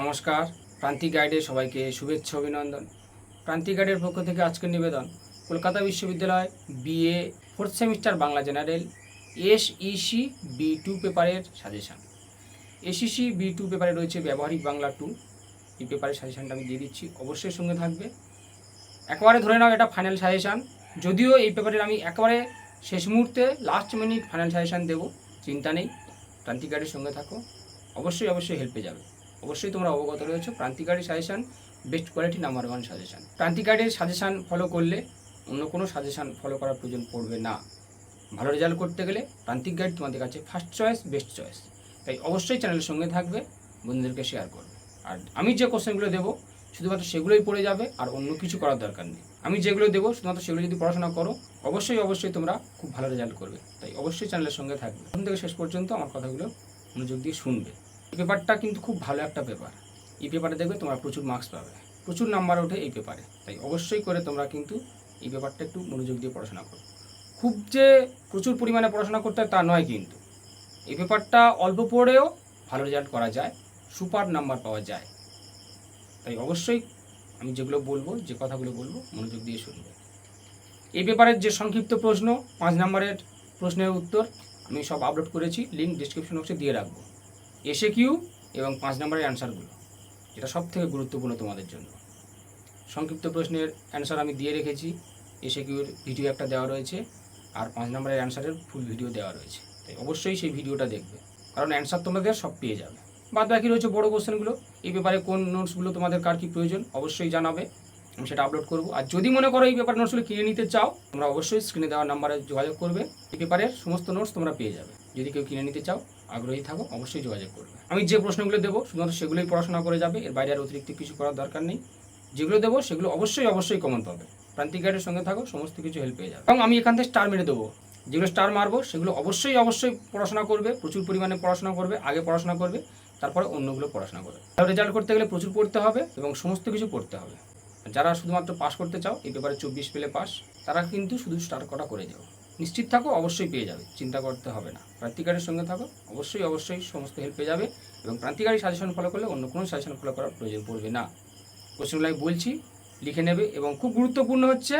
নমস্কার প্রান্তিক গাইডে সবাইকে শুভেচ্ছা, অভিনন্দন। প্রান্তিক গাইডের পক্ষ থেকে আজকের নিবেদন, কলকাতা বিশ্ববিদ্যালয় BA fourth semester Bangla general SEC B two পেপারের সাজেশান এসইসি বি টু পেপারে রয়েছে ব্যবহারিক বাংলা টু এই পেপারের সাজেশানটা আমি দিয়ে দিচ্ছি, অবশ্যই সঙ্গে থাকবে। একেবারে ধরে নাও এটা ফাইনাল সাজেশান যদিও এই পেপারের আমি একেবারে শেষ মুহূর্তে লাস্ট মিনিট ফাইনাল সাজেশান দেবো, চিন্তা নেই। প্রান্তিক গাইডের সঙ্গে থাকো। অবশ্যই অবশ্যই হেল্পে যাবে। অবশ্যই তোমরা অবগত রয়েছো। প্রান্তিক গাইডের suggestion best quality number one suggestion Prantik গাইডের সাজেশান ফলো করলে অন্য কোনো সাজেশান ফলো করার প্রয়োজন পড়বে না। ভালো রেজাল্ট করতে গেলে প্রান্তিক গাইড তোমাদের কাছে ফার্স্ট চয়েস বেস্ট চয়েস তাই অবশ্যই চ্যানেলের সঙ্গে থাকবে, বন্ধুদেরকে শেয়ার করবে। আর আমি যে কোশ্চেনগুলো দেবো, শুধুমাত্র সেগুলোই পড়ে যাবে, আর অন্য কিছু করার দরকার নেই। আমি যেগুলো দেবো, শুধুমাত্র সেগুলো যদি পড়াশোনা করো, অবশ্যই অবশ্যই তোমরা খুব ভালো রেজাল্ট করবে। তাই অবশ্যই চ্যানেলের সঙ্গে থাকবে। প্রথম থেকে শেষ পর্যন্ত আমার কথাগুলো মনোযোগ দিয়ে শুনবে। পেপারটা কিন্তু খুব ভালো একটা পেপার। এই পেপারে দেখবে তোমরা প্রচুর মার্কস পাবে। প্রচুর নাম্বার ওঠে এই পেপারে। তাই অবশ্যই করে তোমরা কিন্তু এই পেপারটা একটু মনোযোগ দিয়ে পড়াশোনা করো। খুব যে প্রচুর পরিমাণে পড়াশোনা করতে হয় তা নয় কিন্তু। এই পেপারটা অল্প পড়েও ভালো রেজাল্ট করা যায় সুপার নাম্বার পাওয়া যায়। তাই অবশ্যই আমি যেগুলো বলব, যে কথাগুলো বলব, মনোযোগ দিয়ে শুনবে। এই পেপারের যে সংক্ষিপ্ত প্রশ্ন, পাঁচ নম্বরের প্রশ্নের উত্তর আমি সব আপলোড করেছি লিঙ্ক ডিসক্রিপশন বক্সে দিয়ে রাখব। এসে কিউ এবং পাঁচ নম্বরের অ্যান্সারগুলো, যেটা সব থেকে গুরুত্বপূর্ণ তোমাদের জন্য। সংক্ষিপ্ত প্রশ্নের অ্যান্সার আমি দিয়ে রেখেছি, এসে কিউর ভিডিও একটা দেওয়া রয়েছে, আর পাঁচ নম্বরের অ্যান্সারের ফুল ভিডিও দেওয়া রয়েছে। তাই অবশ্যই সেই ভিডিওটা দেখবে, কারণ অ্যান্সার তোমাদের সব পেয়ে যাবে বাদ বাকি রয়েছে বড় কোশ্চেনগুলো, এই ব্যাপারে কোন নোটসগুলো তোমাদের কার কী প্রয়োজন অবশ্যই জানাবে, আমি সেটা আপলোড করব। আর যদি মনে করো এই পেপার নোটসগুলো কিনে নিতে চাও, তোমরা অবশ্যই স্ক্রিনে দেওয়া নাম্বারে যোগাযোগ করবে, এই পেপারের সমস্ত নোটস তোমরা পেয়ে যাবে, যদি কেউ কিনে নিতে চাও। আগ্রহী থাকো অবশ্যই যোগাযোগ করবে। আমি যে প্রশ্নগুলো দেবো, শুধুমাত্র সেগুলোই পড়াশোনা করে যাবে, এর বাইরে আর অতিরিক্ত কিছু করার দরকার নেই। যেগুলো দেবো, সেগুলো অবশ্যই অবশ্যই কমন পাবে প্রান্তিক গাইডের সঙ্গে থাকো, সমস্ত কিছু হেল্প পেয়ে যাবে। এবং আমি এখান থেকে স্টার মেরে দেবো। যেগুলো স্টার মারবো, সেগুলো অবশ্যই অবশ্যই পড়াশোনা করবে, প্রচুর পরিমাণে পড়াশোনা করবে, আগে পড়াশোনা করবে, তারপরে অন্যগুলো পড়াশোনা করবে। রেজাল্ট করতে গেলে প্রচুর পড়তে হবে এবং সমস্ত কিছু পড়তে হবে। যারা শুধুমাত্র পাস করতে চাও, এই পেপারে চব্বিশ পেলে পাস তারা কিন্তু শুধু স্টার কটা করে যাও নিশ্চিত থাকো, অবশ্যই পেয়ে যাবে। চিন্তা করতে হবে না। প্রান্তিকারের সঙ্গে থাকো, অবশ্যই অবশ্যই সমস্ত হেল্প পেয়ে যাবে এবং প্রান্তিকারী সাজেশন ফলো করলে অন্য কোনো সাজেশন ফলো করার প্রয়োজন পড়বে না। কোশ্চেনগুলো আমি বলছি, লিখে নেবে এবং খুব গুরুত্বপূর্ণ হচ্ছে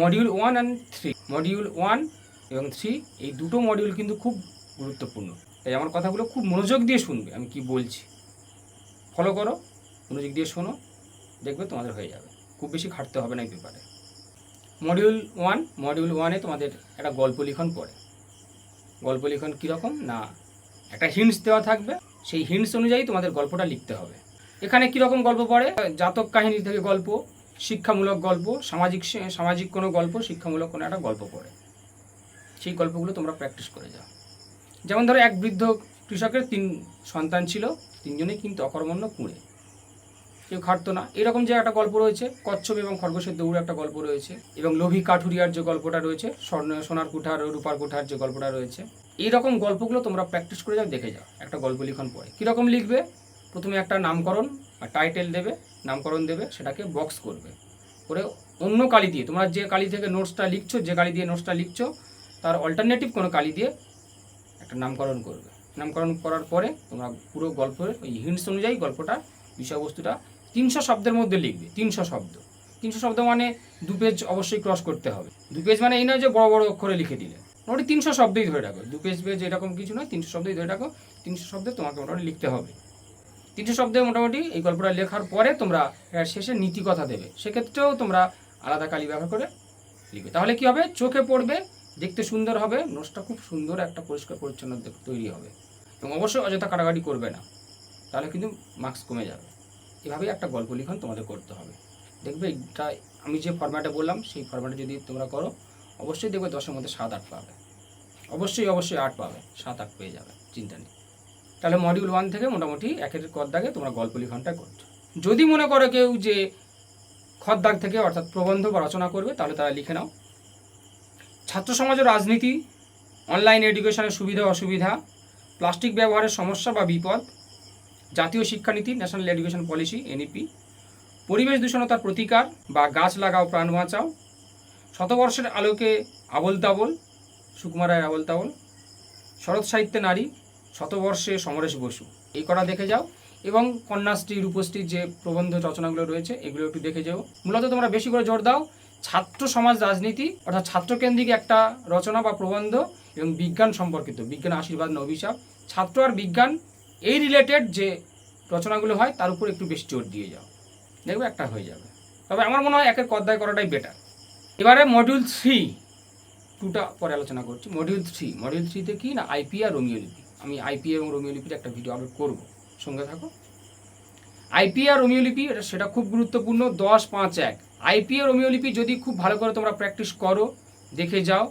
module one and three module one এবং থ্রি এই দুটো মডিউল কিন্তু খুব গুরুত্বপূর্ণ। তাই আমার কথাগুলো খুব মনোযোগ দিয়ে শুনবে, আমি কি বলছি। ফলো করো, মনোযোগ দিয়ে শোনো, দেখবে তোমাদের হয়ে যাবে। খুব বেশি খাটতে হবে না এই পেপারে মডিউল ওয়ান মডিউল ওয়ানে তোমাদের একটা গল্প লিখন পড়ে। গল্প লিখন কীরকম? না, একটা হিন্টস দেওয়া থাকবে। সেই হিন্টস অনুযায়ী তোমাদের গল্পটা লিখতে হবে। এখানে কীরকম গল্প পড়ে? জাতক কাহিনী থেকে গল্প, শিক্ষামূলক গল্প, সামাজিক সামাজিক কোনো গল্প, শিক্ষামূলক কোনো একটা গল্প পড়ে। সেই গল্পগুলো তোমরা প্র্যাকটিস করে যাও। যেমন ধরো এক বৃদ্ধ কৃষকের তিন সন্তান ছিল, তিনজনেই কিন্তু অকর্মণ্য কুঁড়ে। কেউ খাটতো না। এরকম যে একটা গল্প রয়েছে, কচ্ছপ এবং খরগোশের দৌড় একটা গল্প রয়েছে, এবং লোভী কাঠুরিয়ার যে গল্পটা রয়েছে, স্বর্ণ, সোনার কুঠার রূপার কুঠার যে গল্পটা রয়েছে, এইরকম গল্পগুলো তোমরা প্র্যাকটিস করে যাও, দেখে যাও, একটা গল্প লিখন পরে। কীরকম লিখবে? প্রথমে একটা নামকরণ বা টাইটেল দেবে, নামকরণ দেবে, সেটাকে বক্স করবে। করে অন্য কালি দিয়ে, তোমরা যে কালি থেকে নোটসটা লিখছো, যে কালি দিয়ে নোটসটা লিখছো, তার অল্টারনেটিভ কোনো কালি দিয়ে একটা নামকরণ করবে। নামকরণ করার পরে তোমরা পুরো গল্পের ওই হিন্টস অনুযায়ী গল্পটা বিষয়বস্তুটা তিনশো শব্দের মধ্যে লিখবে, তিনশো শব্দ। তিনশো শব্দ মানে দু পেজ অবশ্যই ক্রস করতে হবে। দু পেজ মানে এই নয় যে বড় বড় অক্ষরে লিখে দিলে। মোটামুটি তিনশো শব্দই ধরে রাখো। দু পেজ পেজ এরকম কিছু নয়, তিনশো শব্দই ধরে রাখো। তিনশো শব্দে তোমাকে মোটামুটি লিখতে হবে। তিনশো শব্দে মোটামুটি এই গল্পটা লেখার পরে তোমরা এর শেষে নীতি কথা দেবে। সেক্ষেত্রেও তোমরা আলাদা কালি ব্যবহার করে লিখবে। তাহলে কি হবে? চোখে পড়বে, দেখতে সুন্দর হবে নোটসটা খুব সুন্দর একটা পরিষ্কার পরিচ্ছন্ন তৈরি হবে। এবং অবশ্যই অযথা কাটাকাটি করবে না। তাহলে কিন্তু মার্কস কমে যাবে। এভাবেই একটা গল্প লিখন তোমাদের করতে হবে। দেখবে এটা আমি যে ফরম্যাটে বললাম, সেই ফরম্যাটে যদি তোমরা করো, অবশ্যই দেখবে দশের মধ্যে সাত, আট পাবে। অবশ্যই অবশ্যই আট পাবে, সাত, আট পেয়ে যাবে, চিন্তা নেই। তাহলে মডিউল ওয়ান থেকে মোটামুটি একের দাগে তোমরা গল্প লিখনটা করছ। যদি মনে করো কেউ যে খদ্দাগ থেকে অর্থাৎ প্রবন্ধ বা রচনা করবে, তাহলে তারা লিখে নাও। ছাত্র সমাজ ও রাজনীতি অনলাইন এডুকেশনের সুবিধা অসুবিধা প্লাস্টিক ব্যবহারের সমস্যা বা বিপদ জাতীয় শিক্ষানীতি ন্যাশনাল এডুকেশন পলিসি এনইপি পরিবেশ দূষণতার প্রতিকার বা গাছ লাগাও, প্রাণ বাঁচাও, শতবর্ষের আলোকে আবল তাবল সুকুমার রায়ের আবল তাবল শরৎ সাহিত্যে নারী, শতবর্ষে সমরেশ বসু। এই কটা দেখে যাও এবং কন্যাশ্রী, রূপশ্রীর যে প্রবন্ধ রচনাগুলো রয়েছে, এগুলো একটু দেখে যাও। মূলত তোমরা বেশি করে জোর দাও, ছাত্র সমাজ রাজনীতি, অর্থাৎ ছাত্রকেন্দ্রিক একটা রচনা বা প্রবন্ধ এবং বিজ্ঞান সম্পর্কিত, বিজ্ঞান আশীর্বাদ না অভিশাপ, ছাত্র আর বিজ্ঞান এই রিলেটেড যে রচনাগুলো হয়, তার উপর একটু বেশি জোর দিয়ে যাও। দেখবে একটা হয়ে যাবে। তবে আমার মনে হয় একের কদ্দায় করাটাই বেটার এবারে মডিউল থ্রি টুটা পরে আলোচনা করছি। মডিউল থ্রি মডিউল থ্রিতে কি না আইপি আর রোমিও লিপি আমি আইপি এবং রোমিও লিপির একটা ভিডিও আপলোড করব। সঙ্গে থাকো। আইপি আর রোমিও লিপি সেটা খুব গুরুত্বপূর্ণ। দশ, পাঁচ, এক। আইপি আর রোমিও লিপি যদি খুব ভালো করে তোমরা প্র্যাকটিস করো, দেখে যাও,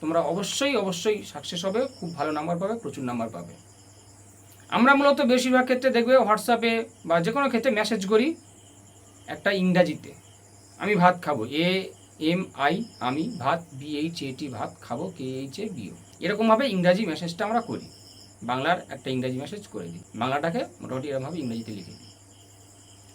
তোমরা অবশ্যই অবশ্যই সাকসেস হবে। খুব ভালো নাম্বার পাবে, প্রচুর নাম্বার পাবে। আমরা মূলত বেশিরভাগ ক্ষেত্রে দেখবে হোয়াটসঅ্যাপে বা যে কোনো ক্ষেত্রে মেসেজ করি একটা ইংরাজিতে। আমি ভাত খাব। এ, এম, আই, আমি ভাত, বি, এইচ, এ, টি, ভাত খাব, কে, এইচ, এ বিও এরকমভাবে ইংরাজি মেসেজটা আমরা করি। বাংলার একটা ইংরাজি মেসেজ করে দিই। বাংলাটাকে মোটামুটি এরকমভাবে ইংরাজিতে লিখে দিই।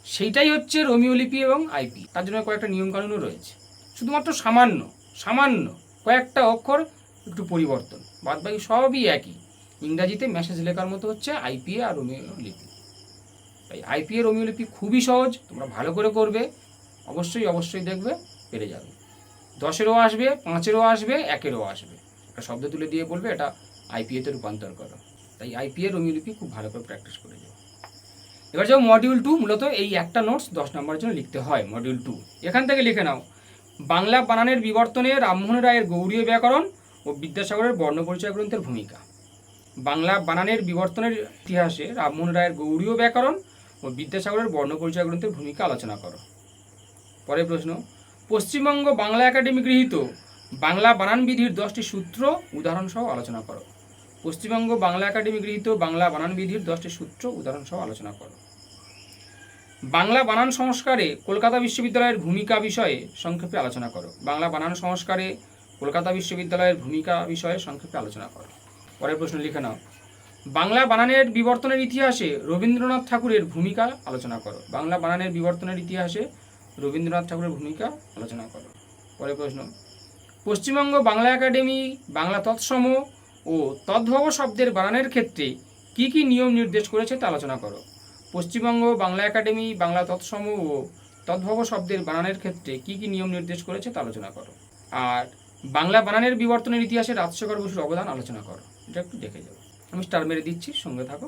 সেইটাই হচ্ছে রোমিও লিপি এবং আইপি তার জন্য কয়েকটা নিয়মকানুনও রয়েছে। শুধুমাত্র সামান্য সামান্য কয়েকটা অক্ষর একটু পরিবর্তন। বাদবাকি সবই একই। ইংরাজিতে মেসেজ লেখার মতো হচ্ছে আইপিএ আর লিপি তাই আইপিএ রোমিও লিপি খুবই সহজ, তোমরা ভালো করে করবে, অবশ্যই অবশ্যই দেখবে, পেরে যাবে। দশেরও আসবে, পাঁচেরও আসবে, একেরও আসবে। একটা শব্দ তুলে দিয়ে বলবে, এটা আইপিএতে রূপান্তর করো। তাই আইপিএ লিপি খুব ভালো করে প্র্যাকটিস করে যাও। এবার যাও মডিউল টু মূলত এই একটা নোটস দশ নম্বরের জন্য লিখতে হয় মডিউল টু এখান থেকে লিখে নাও, বাংলা বানানের বিবর্তনে রামমোহন রায়ের গৌরীয় ব্যাকরণ ও বিদ্যাসাগরের বর্ণপরিচয় গ্রন্থের ভূমিকা। বাংলা বানানের বিবর্তনের ইতিহাসে রামমোহন রায়ের গৌরীয় ব্যাকরণ ও বিদ্যাসাগরের বর্ণপরিচয় গ্রন্থের ভূমিকা আলোচনা করো। পরের প্রশ্ন, পশ্চিমবঙ্গ বাংলা একাডেমি গৃহীত বাংলা বানান বিধির দশটি সূত্র উদাহরণ সহ আলোচনা করো। পশ্চিমবঙ্গ বাংলা একাডেমি গৃহীত বাংলা বানান বিধির দশটি সূত্র উদাহরণ সহ আলোচনা করো। বাংলা বানান সংস্কারে কলকাতা বিশ্ববিদ্যালয়ের ভূমিকা বিষয়ে সংক্ষেপে আলোচনা করো। বাংলা বানান সংস্কারে কলকাতা বিশ্ববিদ্যালয়ের ভূমিকা বিষয়ে সংক্ষেপে আলোচনা করো। পরের প্রশ্ন লিখে নাও। বাংলা বানানের বিবর্তনের ইতিহাসে রবীন্দ্রনাথ ঠাকুরের ভূমিকা আলোচনা করো। বাংলা বানানের বিবর্তনের ইতিহাসে রবীন্দ্রনাথ ঠাকুরের ভূমিকা আলোচনা করো। পরের প্রশ্ন। পশ্চিমবঙ্গ বাংলা একাডেমি, বাংলা তৎসম ও তদ্ভব শব্দের বানানের ক্ষেত্রে কি কি নিয়ম নির্দেশ করেছে তা আলোচনা করো। পশ্চিমবঙ্গ বাংলা একাডেমি, বাংলা তৎসম ও তদ্ভব শব্দের বানানের ক্ষেত্রে কি কি নিয়ম নির্দেশ করেছে তা আলোচনা করো। আর বাংলা বানানের বিবর্তনের ইতিহাসে রাজশেখর বসুর অবদান আলোচনা করো। এটা একটু দেখে যাও। আমি স্টার মেরে দিচ্ছি, সঙ্গে থাকো।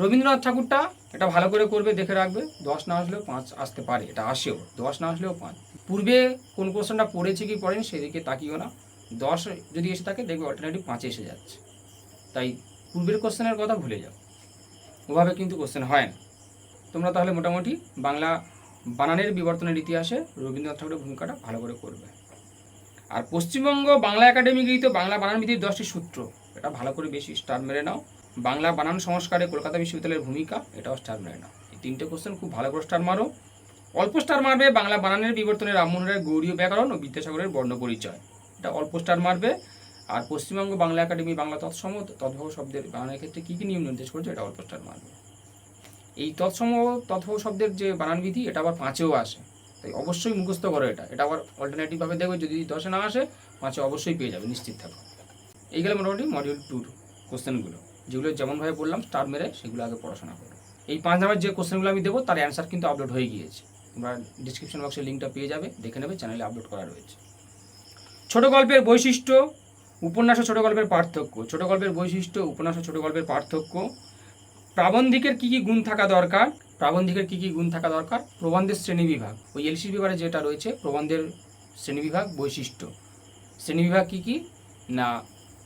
রবীন্দ্রনাথ ঠাকুরটা এটা ভালো করে করবে, দেখে রাখবে। দশ না আসলেও পাঁচ আসতে পারে, এটা আসেও, দশ না আসলেও পাঁচ। পূর্বে কোন কোশ্চেনটা পড়েছে কি পড়েনি সেদিকে তাকিও না। দশ যদি এসে থাকে, দেখবে অল্টারনেটিভ পাঁচে এসে যাচ্ছে। তাই পূর্বের কোশ্চেনের কথা ভুলে যাও। ওভাবে কিন্তু কোশ্চেন হয় না। তোমরা তাহলে মোটামুটি বাংলা বানানের বিবর্তনের ইতিহাসে রবীন্দ্রনাথ ঠাকুরের ভূমিকাটা ভালো করে করবে। আর পশ্চিমবঙ্গ বাংলা একাডেমি গৃহীত বাংলা বানান বিধির দশটি সূত্র। এটা ভালো করে বেশি স্টার মেরে নাও। বাংলা বানান সংস্কারে কলকাতা বিশ্ববিদ্যালয়ের ভূমিকা, এটাও স্টার মেরে নাও। এই তিনটে কোশ্চেন খুব ভালো করে স্টার মারো। অল্প স্টার মারবে বাংলা বানানের বিবর্তনে রামমোহনের গৌরীয় ব্যাকরণ ও বিদ্যাসাগরের বর্ণ পরিচয়। এটা অল্প স্টার মারবে। আর পশ্চিমবঙ্গ বাংলা একাডেমি বাংলা তৎসম তদ্ভব শব্দের বানানের ক্ষেত্রে কী কী নিয়ম নির্দেশ করেছে, এটা অল্প স্টার মারবে। এই তৎসম তদ্ভব শব্দের যে বানান বিধি, এটা আবার পাঁচেও আসে। তাই অবশ্যই মুখস্থ করো এটা। এটা আবার অল্টারনেটিভভাবে দেখবে, যদি দশে না আসে, পাঁচে অবশ্যই পেয়ে যাবে, নিশ্চিত থাকো। এই গেলে মোটামুটি মডিউল টুর কোশ্চেনগুলো যেগুলো যেমনভাবে বললাম স্টার মেরে সেগুলো আগে পড়াশোনা করো। এই পাঁচ নাম্বার যে কোশ্চেনগুলো আমি দেবো, তার অ্যান্সার কিন্তু আপলোড হয়ে গিয়েছে। তোমরা ডিসক্রিপশন বক্সে লিঙ্কটা পেয়ে যাবে, দেখে নেবে চ্যানেলে আপলোড করা রয়েছে। ছোট গল্পের বৈশিষ্ট্য, উপন্যাস ও ছোট গল্পের পার্থক্য। ছোট গল্পের বৈশিষ্ট্য, উপন্যাস ও ছোট গল্পের পার্থক্য। প্রাবন্ধিকের কী কী গুণ থাকা দরকার? প্রাবন্ধিকের কী কী গুণ থাকা দরকার? প্রবন্ধের শ্রেণীবিভাগ ওই এলসি বিভাগে যেটা রয়েছে, প্রবন্ধের শ্রেণীবিভাগ বৈশিষ্ট্য। শ্রেণীবিভাগ কী কী? না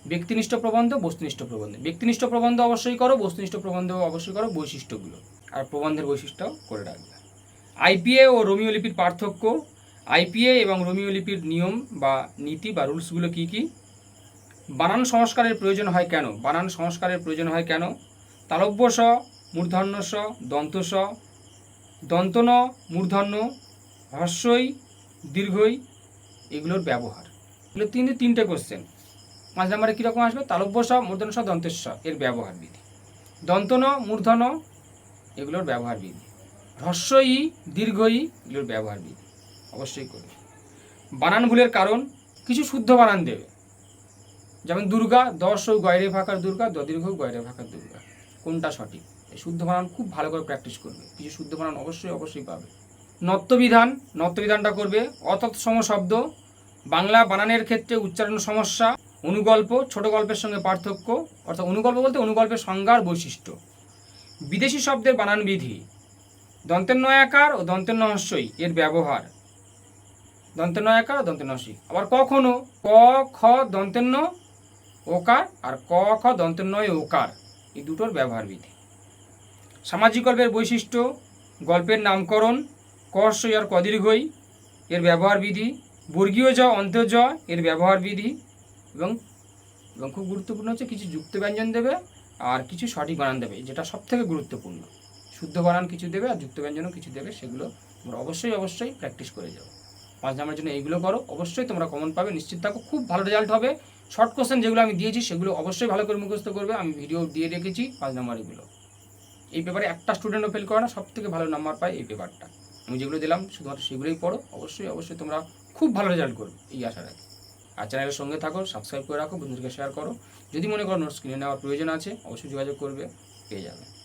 ব্যক্তিনিষ্ঠ প্রবন্ধ, বস্তুনিষ্ঠ প্রবন্ধ। ব্যক্তিনিষ্ঠ প্রবন্ধ অবশ্যই করো, বস্তুনিষ্ঠ প্রবন্ধ অবশ্যই করো, বৈশিষ্ট্যগুলো। আর প্রবন্ধের বৈশিষ্ট্য করে রাখবে। আইপিএ ও রোমিও লিপির পার্থক্য, আইপিএ এবং রোমিও লিপির নিয়ম বা নীতি বা রুলসগুলো কী কী? বানান সংস্কারের প্রয়োজন হয় কেন? বানান সংস্কারের প্রয়োজন হয় কেন? তালব্য স, মূর্ধন্য স, দন্ত স। দন্তন মূর্ধন্য হর্ষই দীর্ঘই এগুলোর ব্যবহার। এগুলো তিনটে তিনটে কোশ্চেন পাঁচ নম্বরে কীরকম আসবে? তালব্য স মূর্ধন্য স দন্তেশ্ব এর ব্যবহার বিধি। দন্তন মূর্ধন্য এগুলোর ব্যবহার বিধি। হ্রস্বই দীর্ঘই এগুলোর ব্যবহার বিধি। অবশ্যই করবে। বানান ভুলের কারণ, কিছু শুদ্ধ বানান দেবে। যেমন দুর্গা, দশ ও গয়রে ফাঁকার দুর্গা দদীর্ঘ গয়রে ফাঁকার দুর্গা। কোনটা সঠিক? এই শুদ্ধ বানান খুব ভালো করে প্র্যাকটিস করবে। কিছু শুদ্ধ বানান অবশ্যই অবশ্যই পাবে। নত্যবিধান, নত্যবিধানটা করবে। অতৎসম শব্দ, বাংলা বানানের ক্ষেত্রে উচ্চারণ সমস্যা অনুগল্প, ছোট গল্পের সঙ্গে পার্থক্য, অর্থাৎ অনুগল্প বলতে অনুগল্পের সংজ্ঞার বৈশিষ্ট্য। বিদেশি শব্দের বানান বিধি দন্তের নয়াকার ও দন্তের নহস্যই এর ব্যবহার। দন্তের নয়াকার ও দন্তের নহস্যই আবার কখনো ক, খ দন্তের ন ওকার, আর ক, খ দন্তের নয় ওকার, এই দুটোর ব্যবহার বিধি। সামাজিক গল্পের বৈশিষ্ট্য, গল্পের নামকরণ, কর্ষই আর কদীর্ঘই এর ব্যবহার বিধি, বর্গীয় জ অন্তর্জ এর ব্যবহার বিধি এবং এবং খুব গুরুত্বপূর্ণ হচ্ছে কিছু যুক্ত ব্যঞ্জন দেবে আর কিছু সঠিক বানান দেবে, যেটা সব থেকে গুরুত্বপূর্ণ। শুদ্ধ বানান কিছু দেবে আর যুক্ত ব্যঞ্জনও কিছু দেবে, সেগুলো তোমরা অবশ্যই অবশ্যই প্র্যাকটিস করে যাও। পাঁচ নাম্বারের জন্য এইগুলো করো, অবশ্যই তোমরা কমন পাবে, নিশ্চিত থাকো, খুব ভালো রেজাল্ট হবে। শর্ট কোশ্চেন যেগুলো আমি দিয়েছি, সেগুলো অবশ্যই ভালো করে মুখস্থ করবে, আমি ভিডিও দিয়ে রেখেছি পাঁচ নাম্বার এগুলো। এই পেপারে একটা স্টুডেন্টও ফেল করে না সব থেকে ভালো নাম্বার পায় এই পেপারটা আমি যেগুলো দিলাম, শুধুমাত্র সেগুলোই পড়ো, অবশ্যই অবশ্যই তোমরা খুব ভালো রেজাল্ট করবে, এই আশা রাখি। আর চ্যানেলের সঙ্গে থাকো সাবস্ক্রাইব করে রাখো, বন্ধুদেরকে শেয়ার করো। যদি মনে করো নোটস কিনে নেওয়ার প্রয়োজন আছে, অবশ্যই যোগাযোগ করবে, পেয়ে যাবে।